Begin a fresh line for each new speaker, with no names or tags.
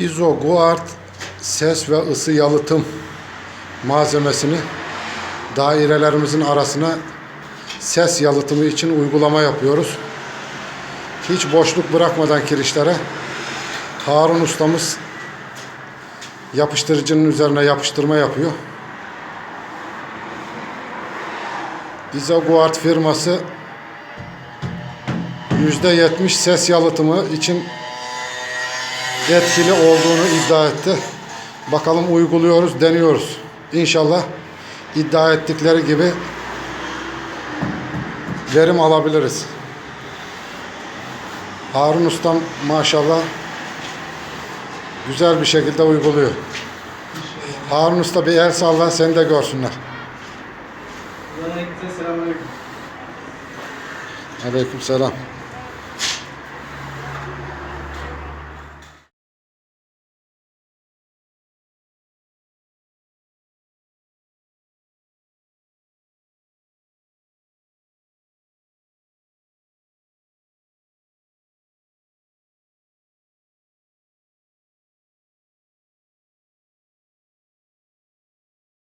Izo Guard ses ve ısı yalıtım malzemesini dairelerimizin arasına ses yalıtımı için uygulama yapıyoruz. Hiç boşluk bırakmadan kirişlere Harun ustamız yapıştırıcının üzerine yapıştırma yapıyor. Izoguard firması %70 ses yalıtımı için etkili olduğunu iddia etti. Bakalım uyguluyoruz, deniyoruz. İnşallah iddia ettikleri gibi verim alabiliriz. Harun Ustam maşallah güzel bir şekilde uyguluyor. Harun Usta bir el salla seni de görsünler.
Aleyküm selamünaleyküm.
Aleyküm selam.